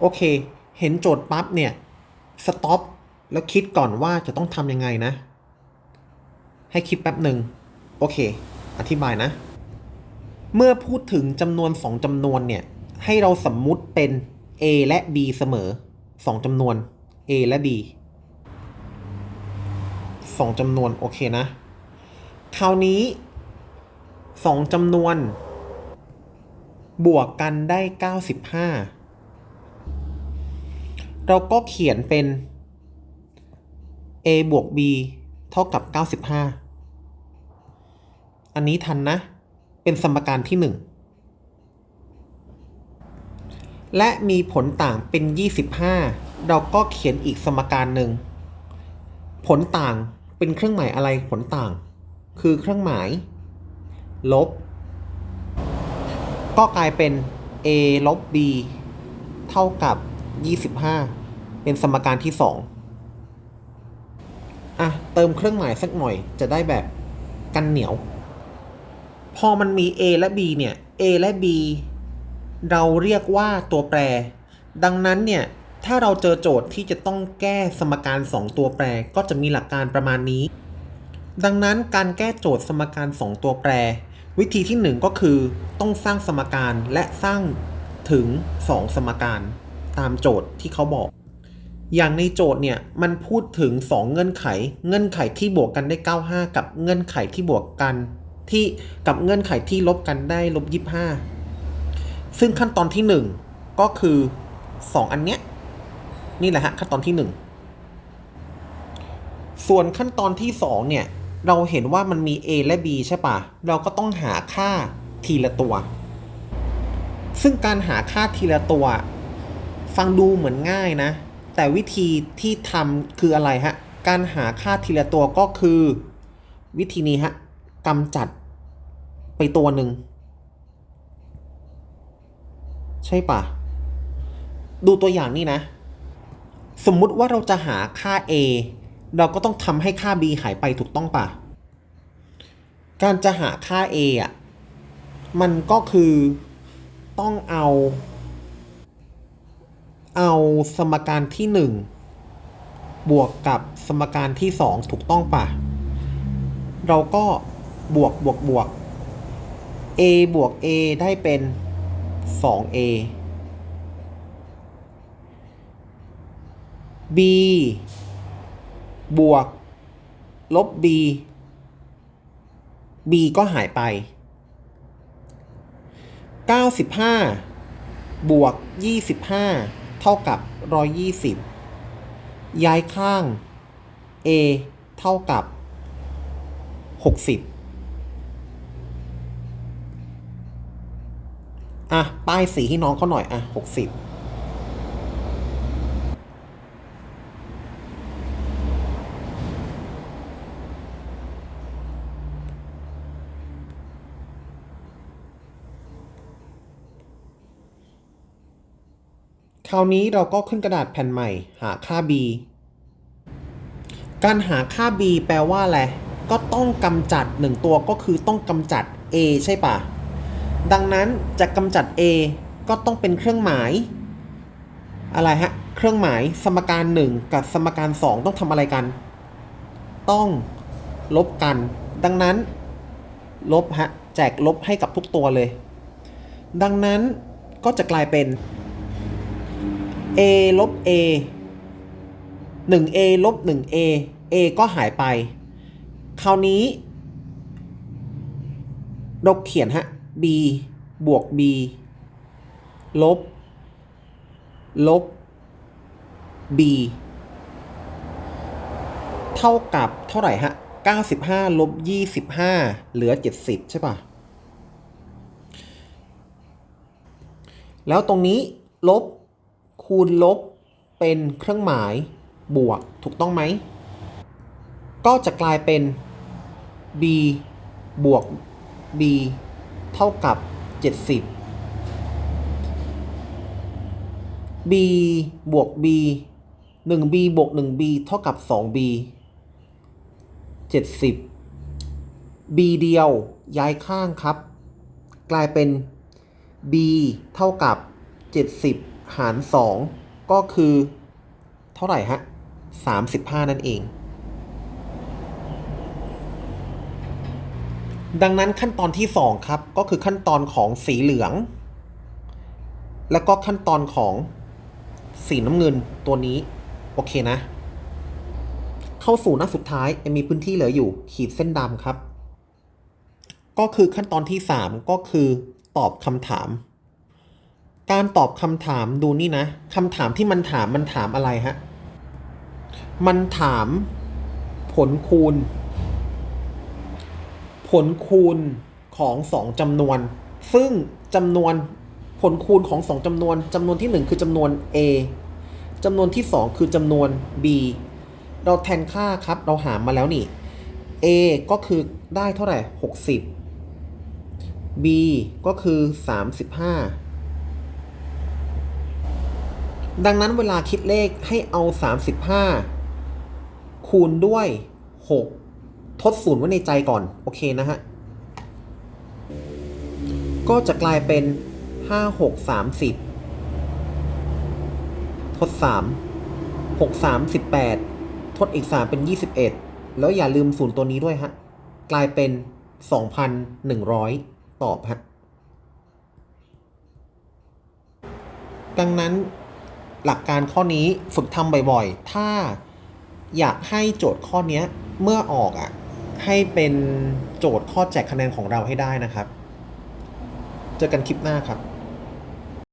โอเค เห็นโจทย์ปั๊บเนี่ยสต็อปแล้วคิดก่อนว่าจะต้องทำยังไงนะ ให้คิดแป๊บหนึ่งโอเค อธิบายนะ เมื่อพูดถึงจำนวนสองจำนวนเนี่ย ให้เราสมมุติเป็น a และ b เสมอสองจำนวน a และ b สองจำนวน โอเคนะ คราวนี้สองจำนวน บวกกันได้ 95 เราก็เขียนเป็น a บวก b เท่ากับ 95 อันนี้ทันนะ เป็นสมการที่ 1 และมีผลต่างเป็น 25 เราก็เขียนอีกสมการหนึ่ง ผลต่างเป็นเครื่องหมายอะไรผลต่าง คือเครื่องหมาย ลบ ก็กลายเป็น a ลบ b เท่ากับ 25 เป็นสมการที่2อะเติมเครื่องหมายสักหน่อยจะได้แบบกันเหนียว พอมันมี a และ b เนี่ย a และ b เราเรียกว่าตัวแปร ดังนั้นเนี่ย ถ้าเราเจอโจทย์ที่จะต้องแก้สมการ 2 ตัวแปรก็จะมีหลักการประมาณนี้ ดังนั้นการแก้โจทย์สมการ 2 ตัวแปร วิธีที่ 1 ก็คือต้องสร้างสมการและสร้างถึง 2 สมการตามโจทย์ที่เขาบอก อย่างในโจทย์เนี่ยมันพูดถึง 2 เงื่อนไข เงื่อนไขที่บวกกันได้ 95 กับเงื่อนไขที่บวกกัน ที่กับเงื่อนไขที่ลบกันได้ลบ25 ซึ่งขั้นตอนที่ 1 ก็คือ 2 อันเนี้ยนี่แหละฮะขั้นตอนที่ 1 ส่วนขั้นตอนที่ 2 เนี่ย เราเห็นว่ามันมี A และ B ใช่ปะเราก็ต้องหาค่าทีละตัว ซึ่งการหาค่าทีละตัว ฟังดูเหมือนง่ายนะ แต่วิธีที่ทำคืออะไรฮะ การหาค่าทีละตัวก็คือวิธีนี้ฮะกำจัดไปตัวหนึ่ง ใช่ปะดูตัวอย่างนี่นะ สมมุติว่าเราจะหาค่า a เราก็ต้องทำให้ค่า b หายไปถูกต้องปะการจะหาค่า a อะ มันก็คือต้องเอา เอาสมการที่ 1 บวกกับสมการที่ 2 ถูกต้องปะเราก็บวกบวกบวก a บวก a ได้เป็น 2a b บวก ลบ b b ก็หายไป 95 บวก 25 ท่ากับ 120 ย้ายข้าง a เท่ากับ 60 อะ ป้ายสีให้น้องเขาหน่อย อะ 60 คราวนี้เราก็ขึ้นกระดาษแผ่นใหม่ หาค่า b การหาค่า b แปลว่าอะไร ก็ต้องกำจัดหนึ่งตัวก็คือต้องกำจัด a ใช่ปะดังนั้นจะกำจัด a ก็ต้องเป็นเครื่องหมาย อะไรฮะ เครื่องหมายสมการ 1 กับสมการ 2 ต้องทำอะไรกัน ต้องลบกัน ดังนั้น ลบฮะ แจกลบให้กับทุกตัวเลย ดังนั้นก็จะกลายเป็น a ลบ a 1a ลบ 1a a ก็หายไป คราวนี้เราเขียนฮะ b บวก b ลบ ลบ b เท่ากับเท่าไหร่ฮะ 95 ลบ 25 เหลือ 70 ใช่ป่ะแล้วตรงนี้ลบ คูณลบเป็นเครื่องหมายบวกถูกต้องไหม ก็จะกลายเป็น b บวก b เท่ากับ 70 b บวก b 1b บวก 1b เท่ากับ 2b 70 b เดียวย้ายข้างครับ กลายเป็น b เท่ากับ 70 หาร 2 ก็คือเท่าไหร่ฮะ35 นั่นเอง ดังนั้นขั้นตอนที่ 2 ครับ ก็คือขั้นตอนของสีเหลือง แล้วก็ขั้นตอนของสีน้ำเงินตัวนี้ โอเคนะ เข้าสู่หน้าสุดท้ายยังมีพื้นที่เหลืออยู่ขีดเส้นดำครับ ก็คือขั้นตอนที่ 3 ก็คือตอบคำถาม การตอบคำถามดูนี่นะคำถามที่มันถามมันถามอะไรฮะ มันถามผลคูณ ผลคูณของสองจำนวน ซึ่งจำนวนผลคูณของสองจำนวนจำนวนที่หนึ่งคือจำนวน a จำนวนที่สองคือจำนวน b เราแทนค่าครับเราหามาแล้วนี่ a ก็คือได้เท่าไหร่ 60 b ก็คือ 35 ดังนั้นเวลาคิดเลขให้เอา 35 คูณด้วย 6 ทดศูนย์ไว้ในใจก่อน โอเคนะฮะ ก็จะกลายเป็น 5 6 30 ทด 3 6 3 18 ทดอีก 3 เป็น 21 แล้วอย่าลืมศูนย์ตัวนี้ด้วยฮะ กลายเป็น 2,100 ตอบฮะ ดังนั้น หลักการข้อนี้ฝึกทำบ่อยๆ ถ้าอยากให้โจทย์ข้อนี้เมื่อออกอะให้เป็นโจทย์ข้อแจกคะแนนของเราให้ได้นะครับ เจอกันคลิปหน้าครับ